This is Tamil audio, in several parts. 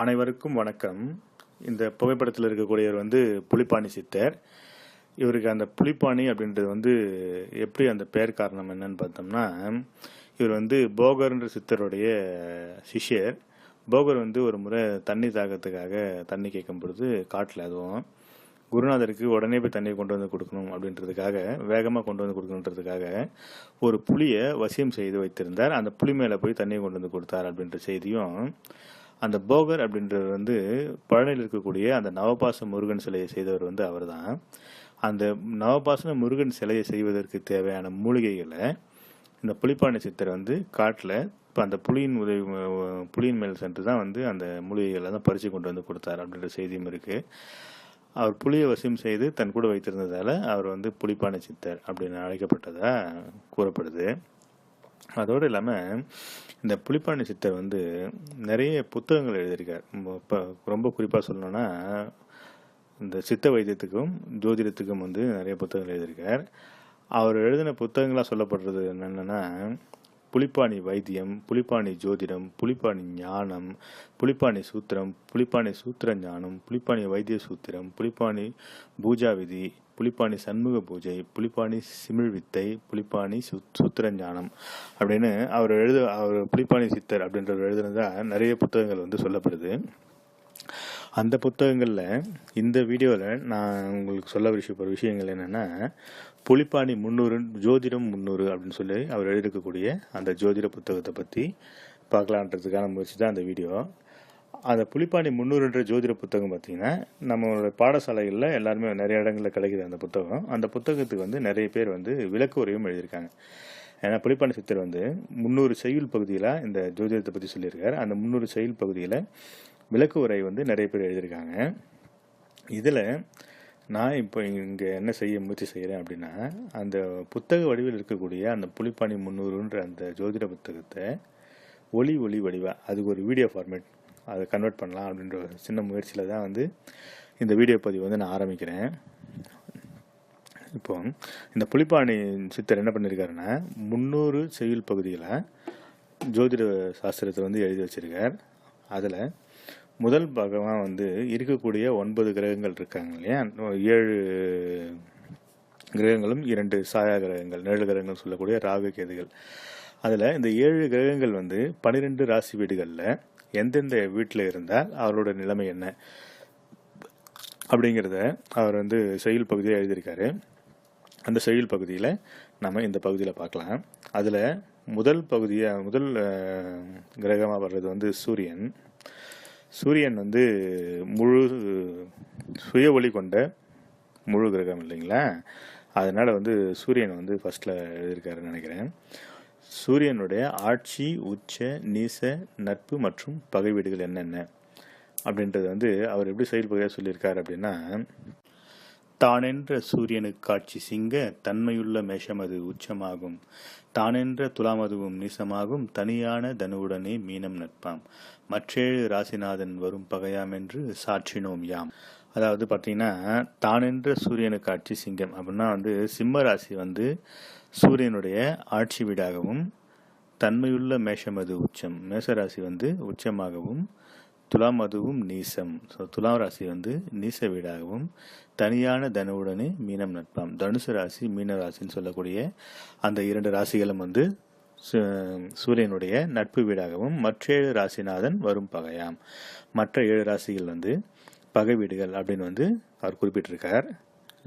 அனைவருக்கும் வணக்கம். இந்த புகைப்படத்தில் இருக்கக்கூடியவர் வந்து புலிப்பாணி சித்தர். இவருக்கு அந்த புலிப்பாணி அப்படின்றது வந்து எப்படி அந்த பெயர் காரணம் என்னன்னு பார்த்தோம்னா இவர் வந்து போகர்ன்ற சித்தருடைய சிஷ்யர். போகர் வந்து ஒரு முறை தண்ணி தாகத்துக்காக தண்ணி கேட்கும் பொழுது காட்டில் அதுவும் குருநாதருக்கு உடனே போய் தண்ணியை கொண்டு வந்து கொடுக்கணும் அப்படின்றதுக்காக வேகமாக கொண்டு வந்து கொடுக்கணுன்றதுக்காக ஒரு புலியை வசியம் செய்து வைத்திருந்தார். அந்த புலி மேலே போய் தண்ணியை கொண்டு வந்து கொடுத்தார் அப்படின்ற செய்தியும் அந்த போகர் அப்படின்றவர் வந்து பழனியில் இருக்கக்கூடிய அந்த நவபாச முருகன் சிலையை செய்தவர் வந்து அவர்தான். அந்த நவபாசன முருகன் சிலையை செய்வதற்கு தேவையான மூலிகைகளை இந்த புலிப்பாணி சித்தர் வந்து காட்டில் இப்போ அந்த புலியின் உதவி புலியின் மேல் சென்று தான் வந்து அந்த மூலிகைகளை தான் பறித்து கொண்டு வந்து கொடுத்தார் அப்படின்ற செய்தியும் இருக்குது அவர் புலியை வசியம் செய்து தன் கூட வைத்திருந்ததால் அவர் வந்து புலிப்பானை சித்தர் அப்படின்னு அழைக்கப்பட்டதாக கூறப்படுது. அதோடு இல்லாமல் இந்த புளிப்பாணி சித்தர் வந்து நிறைய புத்தகங்கள் எழுதியிருக்கார். இப்போ ரொம்ப குறிப்பாக சொல்லணும்னா இந்த சித்த வைத்தியத்துக்கும் ஜோதிடத்துக்கும் வந்து நிறைய புத்தகங்கள் எழுதியிருக்கார். அவர் எழுதின புத்தகங்களாக சொல்லப்படுறது என்னென்னா புலிப்பாணி வைத்தியம் புலிப்பாணி ஜோதிடம் புலிப்பாணி ஞானம் புலிப்பாணி சூத்திரம் புலிப்பாணி சூத்திர ஞானம் புலிப்பாணி வைத்திய சூத்திரம் புலிப்பாணி பூஜா விதி புலிப்பாணி சண்முக பூஜை புலிப்பாணி சிமிழ் வித்தை புலிப்பாணி சு சூத்திர அப்படின்னு அவர் எழுத அவர் புலிப்பாணி சித்தர் அப்படின்றவர் எழுதுனதா நிறைய புத்தகங்கள் வந்து சொல்லப்படுது. அந்த புத்தகங்களில் இந்த வீடியோவில் நான் உங்களுக்கு சொல்ல விஷயப்படுற விஷயங்கள் என்னென்னா புலிப்பாணி முந்நூறு ஜோதிடம் முந்நூறு அப்படின்னு சொல்லி அவர் எழுதியிருக்கக்கூடிய அந்த ஜோதிட புத்தகத்தை பற்றி பார்க்கலான்றதுக்கான முயற்சி தான் அந்த வீடியோ. அந்த புலிப்பாணி முந்நூறுன்ற ஜோதிட புத்தகம் பார்த்திங்கன்னா நம்மளோட பாடசாலைகளில் எல்லாருமே நிறைய இடங்களில் கிடைக்கிது அந்த புத்தகம். அந்த புத்தகத்துக்கு வந்து நிறைய பேர் வந்து விளக்க உரையும் எழுதியிருக்காங்க. ஏன்னா புலிப்பாண்டி சித்தர் வந்து முந்நூறு செய்யுள் பகுதியில் இந்த ஜோதிடத்தை பற்றி சொல்லியிருக்கார். அந்த முந்நூறு செய்யுள் பகுதியில் விளக்கு உரை வந்து நிறைய பேர் எழுதியிருக்காங்க. இதில் நான் இப்போ இங்கே என்ன செய்ய முயற்சி செய்கிறேன் அப்படின்னா அந்த புத்தக வடிவில் இருக்கக்கூடிய அந்த புலிப்பாணி முந்நூறுன்ற அந்த ஜோதிட புத்தகத்தை ஒளி ஒளி வடிவாக அதுக்கு ஒரு வீடியோ ஃபார்மேட் அதை கன்வெர்ட் பண்ணலாம் அப்படின்ற ஒரு சின்ன முயற்சியில் தான் வந்து இந்த வீடியோ பதிவு வந்து நான் ஆரம்பிக்கிறேன். இப்போ இந்த புலிப்பாணி சித்தர் என்ன பண்ணியிருக்காருன்னா முந்நூறு செய்யுள் பகுதியில் ஜோதிட சாஸ்திரத்தை வந்து எழுதி வச்சிருக்கார். அதில் முதல் பாகமாக வந்து இருக்கக்கூடிய ஒன்பது கிரகங்கள் இருக்காங்க இல்லையா? ஏழு கிரகங்களும் இரண்டு சாயா கிரகங்கள் நிழல் கிரகங்கள் சொல்லக்கூடிய ராகு கேதுகள். அதில் இந்த ஏழு கிரகங்கள் வந்து பன்னிரெண்டு ராசி வீடுகளில் எந்தெந்த வீட்டில் இருந்தால் அவரோட நிலைமை என்ன? அப்படிங்கிறத அவர் வந்து செயல் பகுதியில் எழுதியிருக்காரு. அந்த செயல் பகுதியில் நம்ம இந்த பகுதியில் பார்க்கலாம். அதில் முதல் பகுதியாக முதல் கிரகமாக வர்றது வந்து சூரியன். சூரியன் வந்து முழு சுய ஒளி கொண்ட முழு கிரகம் இல்லைங்களா? அதனால் வந்து சூரியன் வந்து ஃபஸ்ட்டில் எழுதியிருக்காருன்னு நினைக்கிறேன். சூரியனுடைய ஆட்சி உச்ச நீச நட்பு மற்றும் பகை வீடுகள் என்னென்ன? அப்படின்றது வந்து அவர் எப்படி செயல்பகையாக சொல்லியிருக்கார் அப்படின்னா தானென்ற சூரியனுக்கு காட்சி சிங்க தன்மையுள்ள மேஷமது உச்சமாகும். தானென்ற துலாமதுவும் நீசமாகும் தனியான தனுவுடனே மீனம் நட்பாம். மற்றேழு ராசிநாதன் வரும் பகையாம் என்று சாட்சினோம் யாம். அதாவது பார்த்தீங்கன்னா தானென்ற சூரியனுக்கு காட்சி சிங்கம் அப்படின்னா வந்து சிம்ம ராசி வந்து சூரியனுடைய ஆட்சி வீடாகவும் தன்மையுள்ள மேஷமது உச்சம் மேஷராசி வந்து உச்சமாகவும் துலாம் அதுவும் நீசம். ஸோ துலாம் ராசி வந்து நீச வீடாகவும் தனியான தனுவுடனே மீனம் நட்பாம். தனுசு ராசி மீன ராசின்னு சொல்லக்கூடிய அந்த இரண்டு ராசிகளும் வந்து சூரியனுடைய நட்பு வீடாகவும் மற்ற ஏழு ராசிநாதன் வரும் பகையாம். மற்ற ஏழு ராசிகள் வந்து பகை வீடுகள் அப்படின்னு வந்து அவர் குறிப்பிட்டிருக்கார்.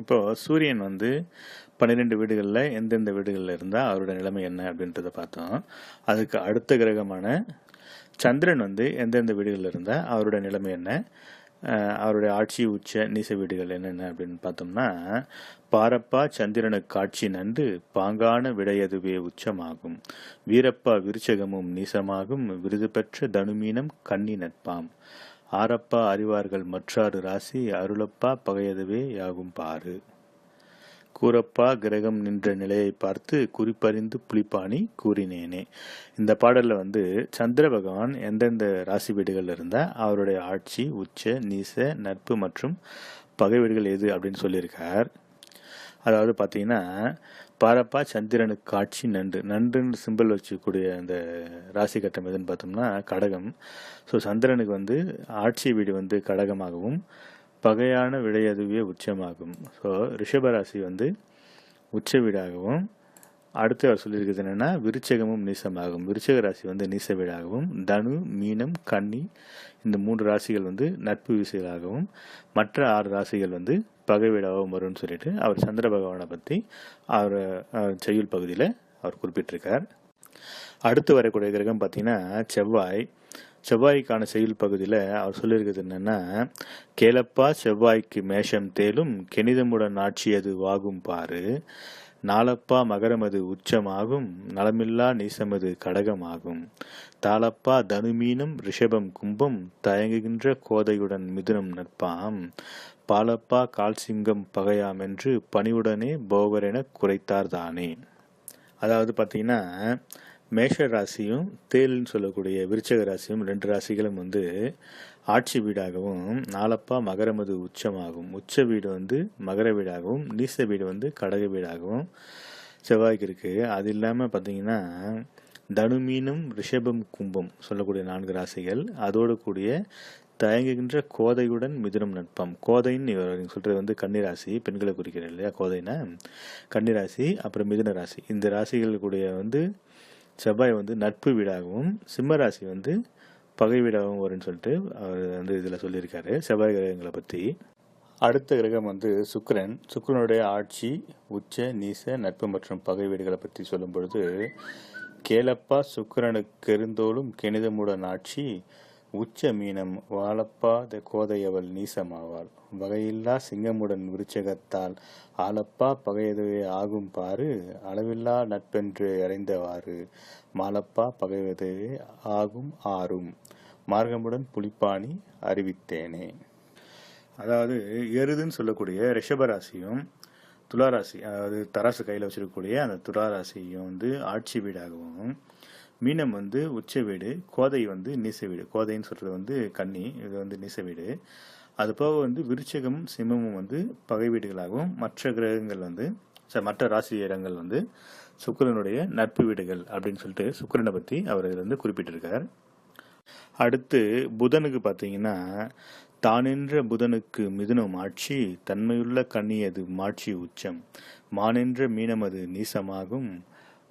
இப்போது சூரியன் வந்து பன்னிரெண்டு வீடுகளில் எந்தெந்த வீடுகளில் இருந்தால் அவரோட நிலைமை என்ன அப்படின்றத பார்த்தோம். அதுக்கு அடுத்த கிரகமான சந்திரன் வந்து எந்தெந்த வீடுகளில் இருந்தால் அவரோட நிலைமை என்ன? அவருடைய ஆட்சி உச்ச நீச வீடுகள் என்னென்ன அப்படின்னு பார்த்தோம்னா பாரப்பா சந்திரனுக்கு காட்சி நன்று பாங்கான விடையதுவே உச்சமாகும். வீரப்பா விருச்சகமும் நீசமாகும் விருது பெற்ற தனுமீனம் கண்ணி நட்பாம். ஆரப்பா அறிவார்கள் மற்றாறு ராசி அருளப்பா பகையதுவே யாகும் பாரு கூறப்பா கிரகம் நின்ற நிலையை பார்த்து குறிப்பறிந்து புலிப்பாணி கூறினேனே. இந்த பாடலில் வந்து சந்திர பகவான் எந்தெந்த ராசி வீடுகள் இருந்தால் அவருடைய ஆட்சி உச்ச நீச நட்பு மற்றும் பகை வீடுகள் எது அப்படின்னு சொல்லியிருக்கார். அதாவது பார்த்தீங்கன்னா பாரப்பா சந்திரனுக்கு காட்சி நண்டு நண்டுன்னு சிம்பிள் வச்சுக்கூடிய அந்த ராசி கட்டம் எதுன்னு பார்த்தோம்னா கடகம். ஸோ சந்திரனுக்கு வந்து ஆட்சி வீடு வந்து கடகமாகவும் பகையான விடையதுவே உச்சமாகும். ஸோ ரிஷபராசி வந்து உச்ச வீடாகவும் அடுத்து அவர் சொல்லியிருக்கிறது என்னென்னா விருச்சகமும் நீசமாகும். விருச்சக ராசி வந்து நீச வீடாகவும் தனு மீனம் கன்னி இந்த மூன்று ராசிகள் வந்து நட்பு விசைகளாகவும் மற்ற ஆறு ராசிகள் வந்து பகை வீடாகவும் வரும்னு சொல்லிட்டு அவர் சந்திர பகவானை பற்றி அவர் அவர் செய்யுள் பகுதியில் அவர் குறிப்பிட்டிருக்கார். அடுத்து வரக்கூடிய கிரகம் பார்த்தீங்கன்னா செவ்வாய். செவ்வாய்க்கான செயல் பகுதியில் அவர் சொல்லியிருக்கிறது என்னென்னா கேளப்பா செவ்வாய்க்கு மேஷம் தேலும் கெனிதமுடன் ஆட்சியது வாகும் பாரு. நாளப்பா மகரமது உச்சமாகும் நலமில்லா நீசமது கடகமாகும். தாளப்பா தனுமீனும் ரிஷபம் கும்பம் தயங்குகின்ற கோதையுடன் மிதுனம் நட்பாம். பாலப்பா கால்சிங்கம் பகையாம் என்று பணிவுடனே போகரென குறைத்தார் தானே. அதாவது பார்த்தீங்கன்னா மேஷ ராசியும் தேல்னு சொல்லக்கூடிய விருச்சக ராசியும் ரெண்டு ராசிகளும் வந்து ஆட்சி வீடாகவும் நாலப்பா மகரமது உச்சமாகும். உச்ச வீடு வந்து மகர வீடாகவும் நீச வீடு வந்து கடக வீடாகவும் செவ்வாய்க்கு இருக்குது அது இல்லாமல் பார்த்தீங்கன்னா தனுமீனும் ரிஷபம் கும்பம் சொல்லக்கூடிய நான்கு ராசிகள். அதோடு கூடிய தயங்குகின்ற கோதையுடன் மிதுனம் நட்பம். கோதைன்னு சொல்கிறது வந்து கன்னிராசி பெண்களை குறிக்கிறேன் இல்லையா? கோதைனா கன்னிராசி அப்புறம் மிதுன ராசி. இந்த ராசிகளுக்குடைய வந்து செவ்வாய் வந்து நட்பு வீடாகவும் சிம்மராசி வந்து பகை வீடாகவும் வரும்னு சொல்லிட்டு அவர் வந்து இதில் சொல்லியிருக்காரு செவ்வாய் கிரகங்களை பற்றி அடுத்த கிரகம் வந்து சுக்கரன். சுக்கரனுடைய ஆட்சி உச்ச நீச நட்பு மற்றும் பகை வீடுகளை பற்றி சொல்லும் பொழுது கேளப்பா சுக்கரனுக்கு இருந்தோலும் கெனிதமுடன் ஆட்சி உச்ச மீனம் வாழப்பாத த கோதையவள் நீசமாவாள். வகையில்லா சிங்கமுடன் விருச்சகத்தால் ஆலப்பா பகையதுவே ஆகும் பாரு அளவில்லா நட்பென்று அடைந்தவாறு மாலப்பா பகைவதுவே ஆகும் ஆறும். மார்க்கமுடன் புலிப்பாணி அறிவித்தேனே. அதாவது எருதுன்னு சொல்லக்கூடிய ரிஷபராசியும் துளாராசி அதாவது தராசு கையில் வச்சிருக்கக்கூடிய அந்த துளாராசியும் வந்து ஆட்சி வீடாகவும் மீனம் வந்து உச்ச வீடு கோதை வந்து நீச வீடு. கோதைன்னு சொல்கிறது வந்து கன்னி இது வந்து நீச வீடு. அது போக வந்து விருச்சகம் சிம்மமும் வந்து பகை வீடுகளாகவும் மற்ற கிரகங்கள் வந்து ச- மற்ற ராசி இடங்கள் வந்து சுக்கரனுடைய நட்பு வீடுகள் அப்படின்னு சொல்லிட்டு சுக்கிரனை பற்றி அவர் இதில் வந்து குறிப்பிட்டிருக்கார். அடுத்து புதனுக்கு பார்த்தீங்கன்னா தானென்ற புதனுக்கு மிதுனம் ஆட்சி தன்மையுள்ள கண்ணியது மாட்சி உச்சம். மானென்ற மீனமது நீசமாகும்.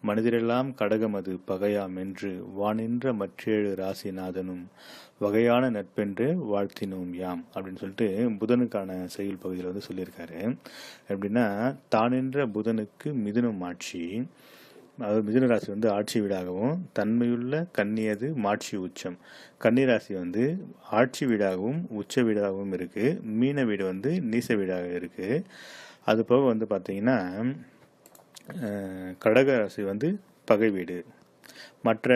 மனிதரெல்லாம் கடகமது பகையாம் என்று வானின்ற மற்றேழு ராசிநாதனும் வகையான நட்பென்று வாழ்த்தினோம் யாம் அப்படின்னு சொல்லிட்டு புதனுக்கான செயல் பகுதியில் வந்து சொல்லியிருக்காரு. எப்படின்னா தானின்ற புதனுக்கு மிதுனம் ஆட்சி அதாவது மிதுன ராசி வந்து ஆட்சி வீடாகவும் தன்மையுள்ள கன்னியது மாட்சி உச்சம். கன்னி ராசி வந்து ஆட்சி வீடாகவும் உச்ச வீடாகவும் இருக்கு. மீன வீடு வந்து நீச வீடாக இருக்கு. அது போக வந்து பார்த்தீங்கன்னா கடக ராசி வந்து பகை வீடு. மற்ற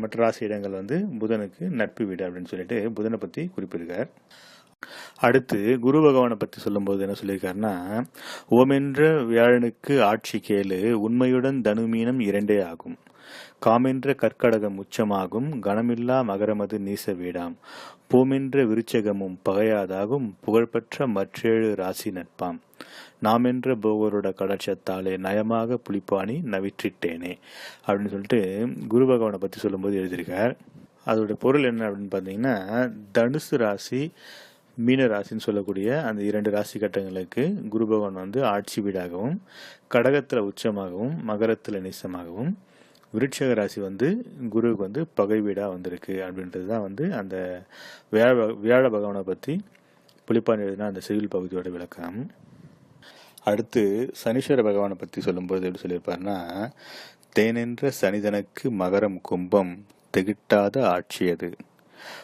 மற்ற ராசி இடங்கள் வந்து புதனுக்கு நட்பு வீடு அப்படின்னு சொல்லிட்டு புதனை பற்றி குறிப்பிடுகிறார். அடுத்து குரு பகவானை பற்றி சொல்லும்போது என்ன சொல்லியிருக்காருன்னா ஓமென்ற வியாழனுக்கு ஆட்சி கேளு உண்மையுடன் தனுமீனம் இரண்டே ஆகும். காமென்ற கற்கடகம் உச்சமாகும் கணமில்லா மகரமது நீச வீடாம். பூமென்ற விருச்சகமும் பகையாதாகும் புகழ்பெற்ற மற்றேழு ராசி நட்பாம். நாமென்ற போகரோட கடற்சத்தாலே நயமாக புளிப்பாணி நவிற்றிட்டேனே அப்படின்னு சொல்லிட்டு குரு பகவானை பற்றி சொல்லும்போது எழுதியிருக்கார். அதோட பொருள் என்ன அப்படின்னு பார்த்தீங்கன்னா தனுசு ராசி மீன ராசின்னு சொல்லக்கூடிய அந்த இரண்டு ராசி கட்டங்களுக்கு குரு பகவான் வந்து ஆட்சி வீடாகவும் கடகத்தில் உச்சமாகவும் மகரத்தில் நிசமாகவும் விருட்சக ராசி வந்து குருவுக்கு வந்து பகை வீடாக வந்திருக்கு அப்படின்றது தான் வந்து அந்த வியாழ வியாழ பகவானை பற்றி புலிப்பான் எழுதின அந்த சிவில் பகுதியோட விளக்கம். அடுத்து சனீஸ்வர பகவானை பற்றி சொல்லும்போது எப்படி சொல்லியிருப்பாருன்னா தேனென்ற சனிதனுக்கு மகரம் கும்பம் திகிட்டாத ஆட்சியது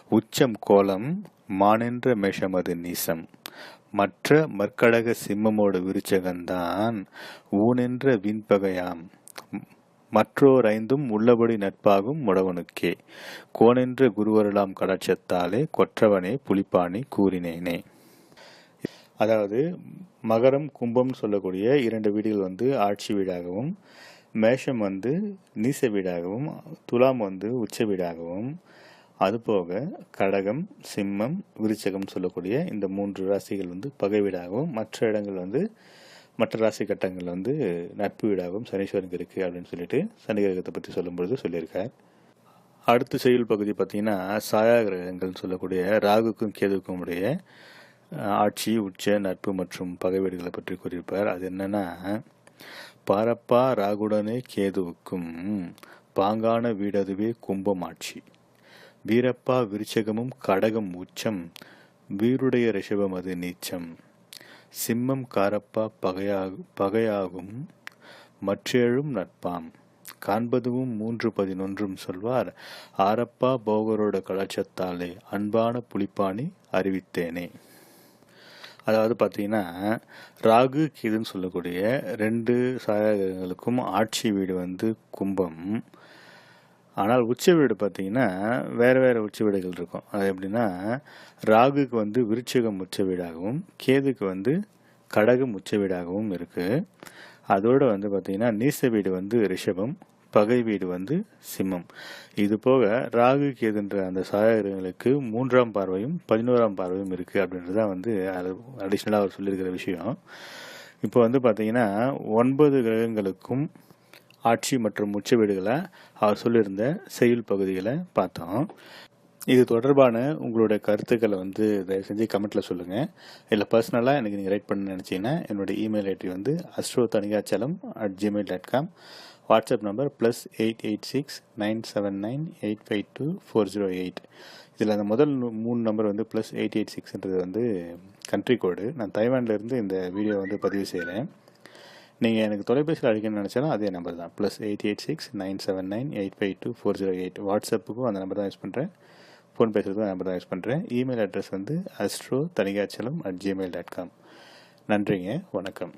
உச்சம் கோலம் மானென்ற மேஷமது நீசம். மற்ற மற்கடக சிம்மமோடு விருச்சகந்தான் ஊனென்ற விண்பகையாம். மற்றோர் ஐந்தும் உள்ளபடி நட்பாகும் முடவனுக்கே. கோனென்ற குருவருளாம் கடாட்சத்தாலே கொற்றவனே புலிப்பாணி கூறினேனே. அதாவது மகரம் கும்பம் சொல்லக்கூடிய இரண்டு வீடுகள் வந்து ஆட்சி வீடாகவும் மேஷம் வந்து நீச வீடாகவும் துலாம் வந்து உச்ச வீடாகவும் அதுபோக கடகம் சிம்மம் விருச்சகம் சொல்லக்கூடிய இந்த மூன்று ராசிகள் வந்து பகை வீடாகவும் மற்ற இடங்கள் வந்து மற்ற ராசி கட்டங்கள் வந்து நட்பு வீடாகவும் சனீஸ்வரனுக்கு இருக்குது அப்படின்னு சொல்லிட்டு சனி கிரகத்தை பற்றி சொல்லும்பொழுது சொல்லியிருக்கார். அடுத்த செயல் பகுதி பார்த்தீங்கன்னா சாயா கிரகங்கள்னு சொல்லக்கூடிய ராகுக்கும் கேதுக்கும் உடைய ஆட்சி உச்ச நட்பு மற்றும் பகை வீடுகளை பற்றி கூறியிருப்பார். அது என்னன்னா பாரப்பா ராகுடனே கேதுவுக்கும் பாங்கான வீடதுவே கும்பம் ஆட்சி. வீரப்பா விருச்சகமும் கடகம் உச்சம் வீருடைய ரிஷபம் அது நீச்சம். சிம்மம் காரப்பா பகையாகும் பகையாகும் மற்றேழும் நட்பாம். காண்பதுவும் மூன்று பதினொன்றும் சொல்வார் ஆரப்பா போகரோட கலாச்சத்தாலே அன்பான புலிப்பாணி அறிவித்தேனே. அதாவது பார்த்தீங்கன்னா ராகு கேதுன்னு சொல்லக்கூடிய ரெண்டு சாயகங்களுக்கும் ஆட்சி வீடு வந்து கும்பம். ஆனால் உச்ச வீடு பார்த்தீங்கன்னா வேறு வேறு உச்ச வீடுகள் இருக்கும். அது எப்படின்னா ராகுக்கு வந்து விருச்சிகம் உச்ச வீடாகவும் கேதுக்கு வந்து கடகம் உச்ச வீடாகவும் இருக்குது அதோடு வந்து பார்த்தீங்கன்னா நீச வீடு வந்து ரிஷபம் பகை வீடு வந்து சிம்மம். இது போக ராகு கேதுன்ற அந்த சாயகங்களுக்கு மூன்றாம் பார்வையும் பதினோராம் பார்வையும் இருக்குது அப்படின்றது தான் வந்து அது அடிஷ்னலாக அவர் சொல்லியிருக்கிற விஷயம். இப்போ வந்து பார்த்தீங்கன்னா ஒன்பது கிரகங்களுக்கும் ஆட்சி மற்றும் உச்ச வீடுகளை அவர் சொல்லியிருந்த செயல் பகுதிகளை பார்த்தோம். இது தொடர்பான உங்களுடைய கருத்துக்களை வந்து தயவு செஞ்சு கமெண்ட்டில் சொல்லுங்கள் இல்லை பர்சனலாக எனக்கு நீங்கள் ரைட் பண்ண நினச்சிங்கன்னா என்னுடைய இமெயில் ஐடி வந்து astro Thanikachalam at Gmail dot com WhatsApp number plus eight eight six nine seven nine eight five two four zero eight இதில் அந்த முதல் மூணு நம்பர் வந்து ப்ளஸ் எயிட் எயிட் சிக்ஸ்ன்றது வந்து கண்ட்ரி கோடு நான் தைவான்லேருந்து இந்த வீடியோ வந்து பதிவு செய்கிறேன் நீங்கள் எனக்கு தொலைபேசியில் அழைக்கணும்னு நினச்சாலும் அதே நம்பர் தான். Plus eight eight six nine seven nine eight five two four zero eight வாட்ஸ்அப்புக்கும் அந்த நம்பர் தான் யூஸ் பண்ணுறேன் ஃபோன் பேசுகிறதுக்கும் அந்த நம்பர் தான் யூஸ் பண்ணுறேன் இமெயில் அட்ரஸ் வந்து astro Thanikachalam at Gmail dot com நன்றிங்க. வணக்கம்.